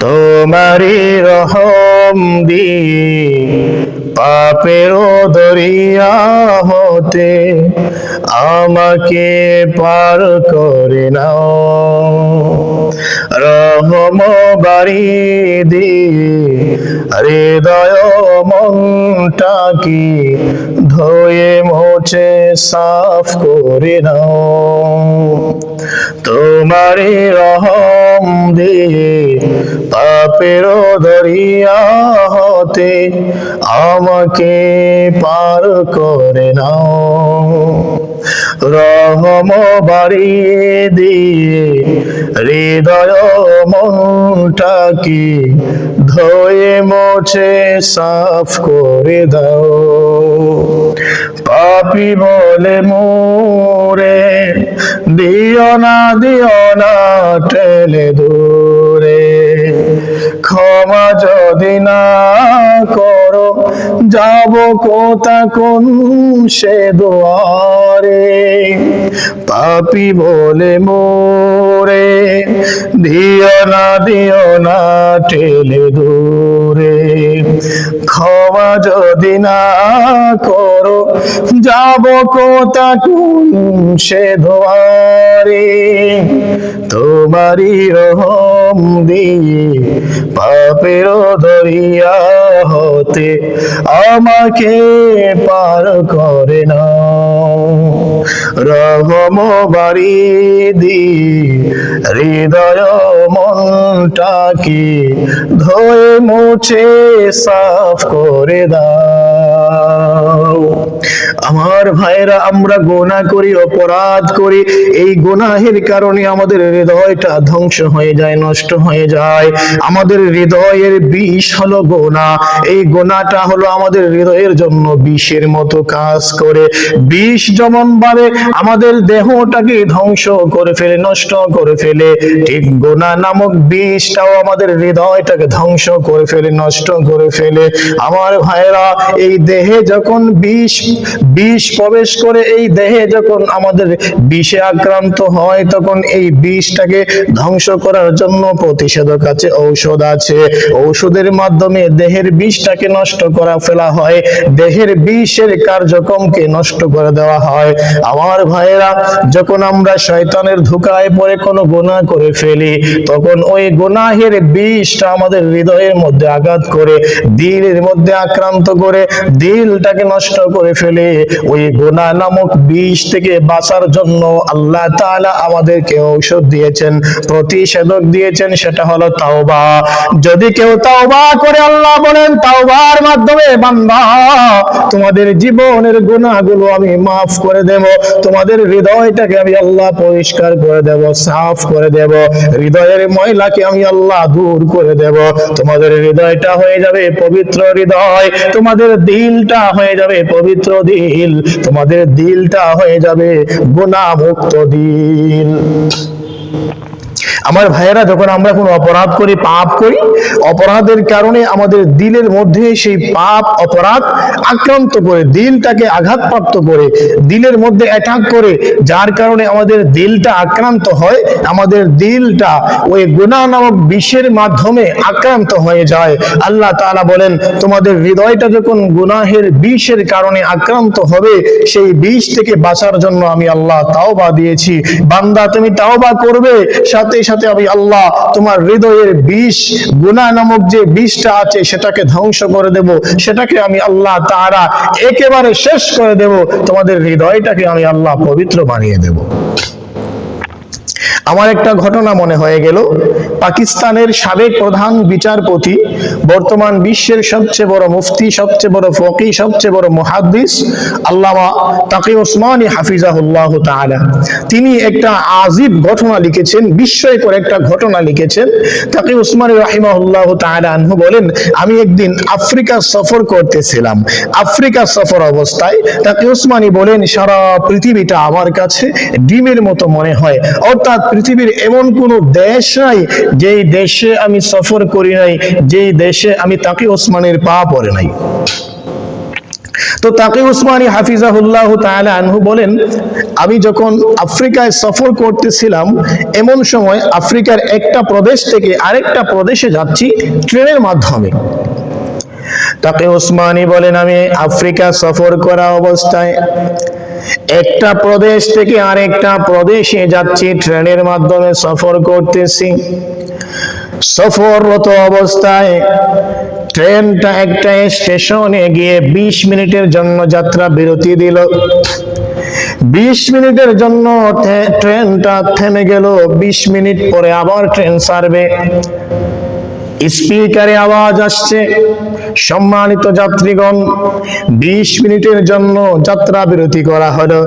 তোমারি রহম দিয়ে পাপের দরিয়া হতে আমাকে পার করে নাও। রহম বাড়ি দিয়ে, হৃদয় মনটা কি ধোয়ে মোছে সাফ করে নাও। তোমারি রহম দিয়ে পাপের দরিয়া হতে আমাকে পার করে নাও। রহম বাড়িয়ে দিয়ে হৃদয় মনটা কি ধোয়ে মোছে সাফ করে দাও। পাপি বলে মোরে, দিও না দিও না, ঠেলে দূরে। ক্ষমা যদি না করো যাব কোথা কোন সে দুয়ারে? পাপি বলে মোরে, দিও না দিও না ঠেলে দূরে। ক্ষমা যদি না করো, যাব কোথা কোন সে ধোয়ারে তোমারি রহম দিয়ে পাপের দরিয়া হতে আমাকে পার করে না। রহম বাড়ি দি হৃদয় মনটাকে ধোয়ে মুছে সাফ করে দাও। আমার ভাইরা আমরা গোনা করি, অপরাধ করি। এই গোনাহের কারণে আমাদের হৃদয়টা ধ্বংস হয়ে যায়, নষ্ট হয়ে যায়। আমাদের হৃদয়ের বিষ হলো গোনা। এই গোনাটা হলো আমাদের হৃদয়ের জন্য বিষের মতো কাজ করে। বিষ যেমন ভাবে আমাদের দেহটাকে ধ্বংস করে ফেলে, নষ্ট করে ফেলে। ঠিক গোনা নামক বিষটাও আমাদের হৃদয়টাকে ধ্বংস করে ফেলে, নষ্ট করে ফেলে। আমার ভাইরা এই দেহে যখন বিষ বিষ প্রবেশ করে এই দেহে যখন আমাদের বিষে আক্রান্ত হয়, তখন এই বিষটাকে ধ্বংস করার জন্য প্রতিষেধক আছে, ঔষধ আছে। ঔষধের মাধ্যমে দেহের বিষটাকে নষ্ট করা ফেলা হয়, দেহের বিষের কার্যক্রমকে নষ্ট করে দেওয়া হয়। আমার ভাইয়েরা, যখন আমরা শয়তানের ধোকায় পড়ে কোনো গোনা করে ফেলি, তখন ওই গোনাহের বিষটা আমাদের হৃদয়ের মধ্যে আঘাত করে, দিলের মধ্যে আক্রান্ত করে, দিলটাকে নষ্ট করে ফেলে ওই গুনাহ নামক বিষ থেকে বাঁচার জন্য আল্লাহ তাআলা আমাদেরকে ঔষধ দিয়েছেন, প্রতিষেধক দিয়েছেন, সেটা হলো তাওবা। যদি কেউ তাওবা করে আল্লাহ বলেন, তাওবার মাধ্যমে, বান্দা, তোমাদের জীবনের গুনাহগুলো আমি মাফ করে দেব, তোমাদের হৃদয়টাকে আমি আল্লাহ পরিষ্কার করে দেব, সাফ করে দেব, হৃদয়ের ময়লাকে আমি আল্লাহ দূর করে দেব, তোমাদের হৃদয়টা হয়ে যাবে পবিত্র হৃদয়, তোমাদের দিলটা হয়ে যাবে পবিত্র দিল তোমাদের দিলটা হয়ে যাবে গুণামুক্ত দিল। আমার ভাইয়েরা, যখন আমরা কোনো অপরাধ করি, পাপ করি, অপরাধের কারণে আমাদের দিলের মধ্যে সেই পাপ, অপরাধ আক্রান্ত করে, দিলটাকে আঘাতপ্রাপ্ত করে, দিলের মধ্যে অ্যাটাক করে, যার কারণে আমাদের দিলটা আক্রান্ত হয়, আমাদের দিলটা ওই গুনাহ নামক বিষের মাধ্যমে আক্রান্ত হয়ে যায়। আল্লাহ তাআলা বলেন, তোমাদের হৃদয়টা যখন গুনাহের বিষের কারণে আক্রান্ত হবে, সেই বিষ থেকে বাঁচার জন্য আমি আল্লাহ তাওবা দিয়েছি। বান্দা, তুমি তাওবা করবে, সাথে সাথে আমি আল্লাহ তোমার হৃদয়ের বিষ গুনা নামক যে বিষটা আছে সেটাকে ধ্বংস করে দেব। সেটাকে আমি আল্লাহ তারা একেবারে শেষ করে দেব। তোমাদের হৃদয়টাকে আমি আল্লাহ পবিত্র বানিয়ে দেব। আমার একটা ঘটনা মনে হয়ে গেল। পাকিস্তানের সাবেক প্রধান বিচারপতি, বর্তমান বিশ্বের সবচেয়ে বড় মুফতি, সবচেয়ে বড় ফকি সবচেয়ে বড় মুহাদ্দিস, আল্লামা তাকি ওসমানী হাফিজাহুল্লাহ তাআলা। তিনি একটা আজীব ঘটনা লিখেছেন বিস্ময়কর একটা ঘটনা লিখেছেন। তাকি ওসমানী রাহিমাহুল্লাহ তাআলা আনহু বলেন, আমি একদিন আফ্রিকা সফর করতেছিলাম। আফ্রিকা সফর অবস্থায় তাকি ওসমানী বলেন, সারা পৃথিবীটা আমার কাছে ডিমের মতো মনে হয়। অর্থাৎ পৃথিবীর এমন কোন দেশ নাই যেই দেশে আমি সফর করি নাই, যেই দেশে আমি তাকে ওসমানের পা পড়ে নাই। তো তাকে উসমানী হাফিজাহুল্লাহ তাআলা আনহু বলেন, আমি যখন আফ্রিকায় সফর করতেছিলাম, এমন সময় আফ্রিকার একটা প্রদেশ থেকে আরেকটা প্রদেশে যাচ্ছি ট্রেনের মাধ্যমে। তাকে ওসমানী বলেন, আমি আফ্রিকা সফর করা অবস্থায় একটা প্রদেশ থেকে আরেকটা প্রদেশে যাচ্ছি, ট্রেনের মাধ্যমে সফর করতেছি। সফররত অবস্থায় ট্রেনটা একটা স্টেশনে গিয়ে ২০ মিনিটের জন্য যাত্রা বিরতি দিল। ২০ মিনিটের জন্য ট্রেনটা থেমে গেল। ২০ মিনিট পরে আবার ট্রেন ছাড়বে। স্পিকারে আওয়াজ আসছে। সম্মানিত যাত্রীগণ ২০ মিনিটের জন্য যাত্রা বিরতি করা হলো।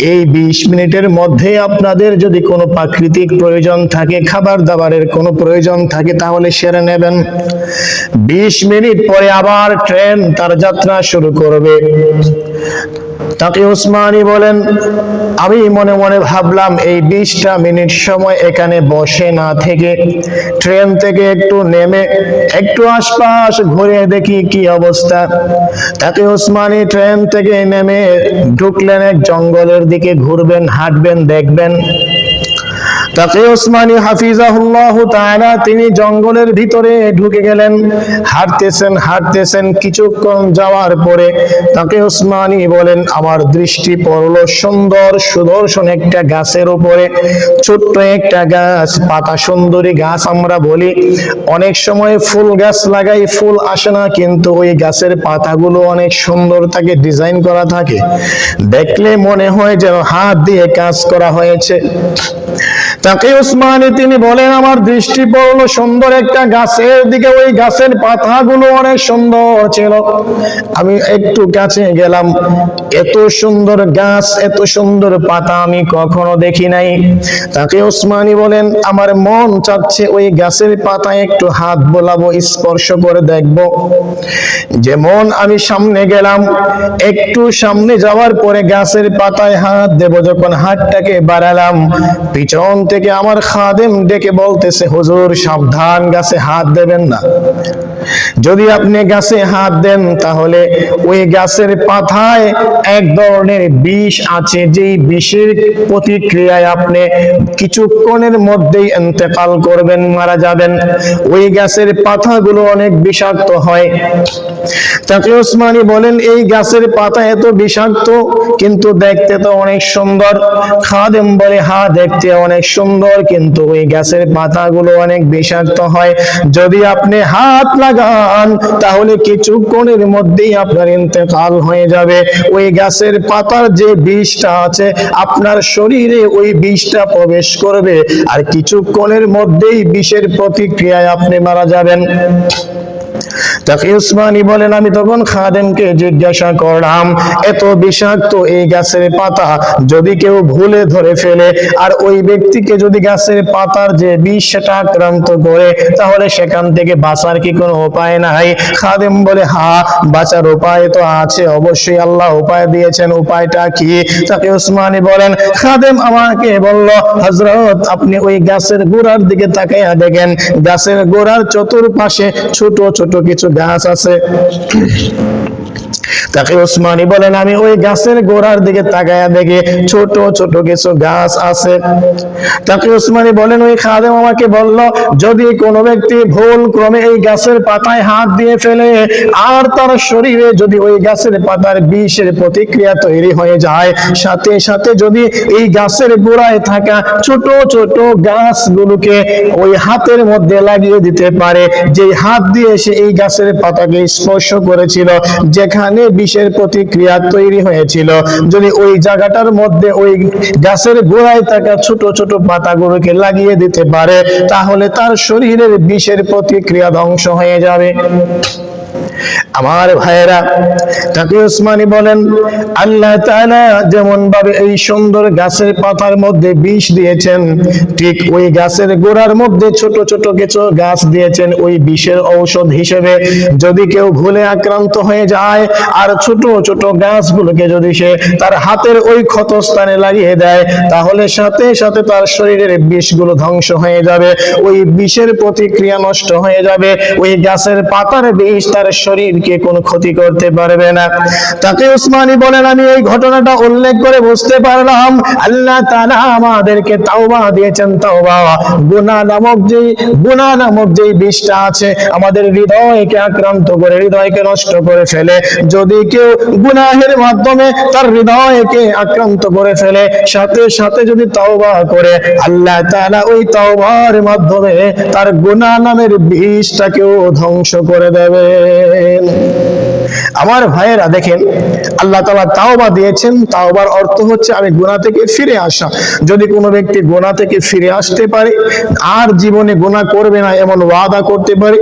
এই ২০ মিনিটের মধ্যে আপনাদের যদি কোনো প্রাকৃতিক প্রয়োজন থাকে, খাবার দাবারের কোনো প্রয়োজন থাকে, তাহলে সেরে নেবেন। ২০ মিনিট পরে আবার ট্রেন তার যাত্রা শুরু করবে। তাকে উসমানী বলেন, আমি মনে মনে ভাবলাম এই বিশটা মিনিট সময় এখানে বসে না থেকে ট্রেন থেকে একটু নেমে একটু আশপাশ ঘুরে দেখি কি অবস্থা। তাকে উসমানী ট্রেন থেকে নেমে ঢুকলেন এক জঙ্গলের দিকে, ঘুরবেন, হাঁটবেন, দেখবেন তাকে ওসমানী হাফিজাহুল্লাহ তাআলা তিনি জঙ্গলের ভিতরে ঢুকে গেলেন। হাঁটতেছেন হাঁটতেছেন, কিছুক্ষণ যাওয়ার পরে তাকে ওসমানী বলেন, আমার দৃষ্টি পড়ল সুন্দর সুদর্শন একটা গাছের উপরে। ছোট্ট একটা গাছ, পাতা সুন্দরী গাছ আমরা বলি। অনেক সময় ফুল গাছ লাগাই, ফুল আসে না, কিন্তু ওই গাছের পাতাগুলো অনেক সুন্দর থাকে ডিজাইন করা থাকে। দেখলে মনে হয় যেন হাত দিয়ে কাজ করা হয়েছে। তাকে উসমানী তিনি বলেন, আমার দৃষ্টি পড়ল সুন্দর একটা গাছের দিকে। ওই গাছের পাতাগুলো অনেক সুন্দর ছিল। আমি একটু কাছে গেলাম। এত সুন্দর গাছ, এত সুন্দর পাতা আমি কখনো দেখি নাই। তাকে উসমানী বলেন, আমার মন চাচ্ছে ওই গাছের পাতায় একটু হাত বোলাবো, স্পর্শ করে দেখব। যেমন আমি সামনে গেলাম। একটু সামনে যাওয়ার পরে গাছের পাতায় হাত দেব। যখন হাতটাকে বাড়ালাম, পিছন থেকে আমার খাদেম ডেকে বলতেছে হুজুর সাবধান গাছে হাত দেবেন না। যদি আপনি গাছে হাত দেন, তাহলে ওই গাছের পাতায় এক ধরনের বিষ আছে। যেই বিষের প্রতিক্রিয়ায় আপনি কিছুক্ষণের মধ্যেই ইন্তেকাল করবেন, মারা যাবেন। ওই গাছের পাতাগুলো অনেক বিষাক্ত হয়। তাকে ওসমানী বলেন, এই গাছের পাতা এত বিষাক্ত, কিন্তু দেখতে তো অনেক সুন্দর। খাদেম বলে, হা, দেখতে অনেক সুন্দর, কিন্তু ওই গাছের পাতাগুলো অনেক বিষাক্ত হয়। যদি আপনি হাত লাগান তাহলে কিছুক্ষণের মধ্যেই আপনার ইন্তেকাল হয়ে যাবে। ওই গাছের পাতার যে বিষটা আছে, আপনার শরীরে ওই বিষটা প্রবেশ করবে। আর কিছুক্ষণের মধ্যেই বিষের প্রতিক্রিয়ায় আপনি মারা যাবেন। তাকে উসমানী বলেন, আমি তখন খাদেমকে জিজ্ঞাসা করলাম, এত বিষাক্ত এই গাছের পাতা যদি কেউ ভুলে ধরে ফেলে, আর ওই ব্যক্তিকে যদি গাছের পাতার যে বিষ সেটা আক্রান্ত করে, তাহলে সেখান থেকে বাঁচার কি কোনো উপায় নাই? খাদেম বলে, হা, বাঁচার উপায় তো আছে, অবশ্যই আল্লাহ উপায় দিয়েছেন, উপায়টা কি? তাকে উসমানী বলেন, খাদেম আমাকে বলল হজরত আপনি ওই গাছের গোড়ার দিকে তাকাইয়া দেখেন, গাছের গোড়ার চতুর্পাশে ছোট ছোট কিছু গাছ আছে। তাকে ওসমানী বলেন, আমি ওই গাছের গোড়ার দিকে তাকায়া দেখি ছোট ছোট কিছু গাছ আছে। তাকে ওসমানী বলেন, ওই খাদেম আমাকে বলল, যদি কোনো ব্যক্তি ভুল ক্রমে এই গাছের পাতায় হাত দিয়ে ফেলে, আর তার শরীরে যদি ওই গাছের পাতার বিষের প্রতিক্রিয়া তৈরি হয়ে যায়, সাথে সাথে যদি এই গাছের গোড়ায় থাকা ছোট ছোট গাছগুলোকে ওই হাতের মধ্যে লাগিয়ে দিতে পারে যে হাত দিয়ে সে এই গাছের পাতাকে স্পর্শ করেছিল, যেখানে বিষের প্রতিক্রিয়া তৈরি হয়েছিল। যদি ওই জায়গাটার মধ্যে ওই গাছের গোড়ায় থাকা ছোট ছোট পাতাগুলোকে লাগিয়ে দিতে পারে, তাহলে তার শরীরের বিষের প্রতিক্রিয়া ধ্বংস হয়ে যাবে। আমার ভাইয়েরা তাকে উসমানী বলেন, আল্লাহ তাআলা যেমন ভাবে এই সুন্দর গাছের পাতার মধ্যে বিষ দিয়েছেন, ঠিক ওই গাছের গোড়ার মধ্যে ছোট ছোট কিছু গাছ দিয়েছেন, ওই বিষের ঔষধ হিসেবে যদি কেউ ভুলে আক্রান্ত হয়ে যায়, আর ছোট ছোট গাছগুলোকে যদি সে তার হাতের ওই ক্ষতস্থানে লাগিয়ে দেয়, তাহলে সাথে সাথে তার শরীরের বিষগুলো ধ্বংস হয়ে যাবে, ওই বিষের প্রতিক্রিয়া নষ্ট হয়ে যাবে, ওই গাছের পাতার বিষ তার শরীরকে কোনো ক্ষতি করতে পারবে না। তাকে উসমানী বলেন, আমি এই ঘটনাটা উল্লেখ করে বুঝতে পারলাম। আল্লাহ তাআলা আমাদেরকে তাওবা দিয়েছেন, তাওবা। গুনাহ নামক যে গুনাহ নামক যে বিষটা আছে, আমাদের হৃদয়কে আক্রান্ত করে, হৃদয়কে নষ্ট করে ফেলে। যদি কেউ গুনাহের মাধ্যমে তার হৃদয়কে আক্রান্ত করে ফেলে, সাথে সাথে যদি তাওবা করে, আল্লাহ তাআলা ওই তাওবার মাধ্যমে তার গুনাহ নামের বিষটাকেও ধ্বংস করে দেবেন আমার ভাইয়েরা দেখেন, আল্লাহ তাআলা তাওবা দিয়েছেন, তাওবার অর্থ হচ্ছে আমি গুনাহ থেকে ফিরে আসা। যদি কোনো ব্যক্তি গুনাহ থেকে ফিরে আসতে পারে, আর জীবনে গুনাহ করবে না, এমন ওয়াদা করতে পারে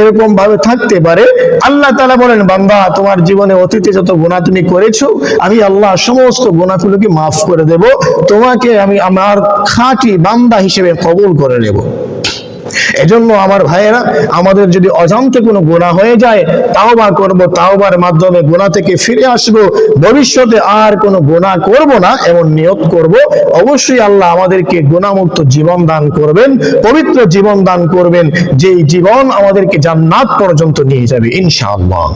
এরকম ভাবে থাকতে পারে, আল্লাহ তালা বলেন, বান্দা, তোমার জীবনে অতীতে যত গুনাহ তুমি করেছ, আমি আল্লাহ সমস্ত গুনাহগুলোকে মাফ করে দেব। তোমাকে আমি আমার খাঁটি বান্দা হিসেবে কবুল করে নেব। এজন্য আমার ভাইয়েরা, আমাদের যদি অজান্তে কোনো গোনা হয়ে যায় তাও বা করব, তাওবার মাধ্যমে গোনা থেকে ফিরে আসব। ভবিষ্যতে আর কোনো গোনা করব না, এমন নিয়ত করব। অবশ্যই আল্লাহ আমাদেরকে গোনামুক্ত জীবন দান করবেন, পবিত্র জীবন দান করবেন। যেই জীবন আমাদেরকে জান্নাত পর্যন্ত নিয়ে যাবে, ইনশাআল্লাহ।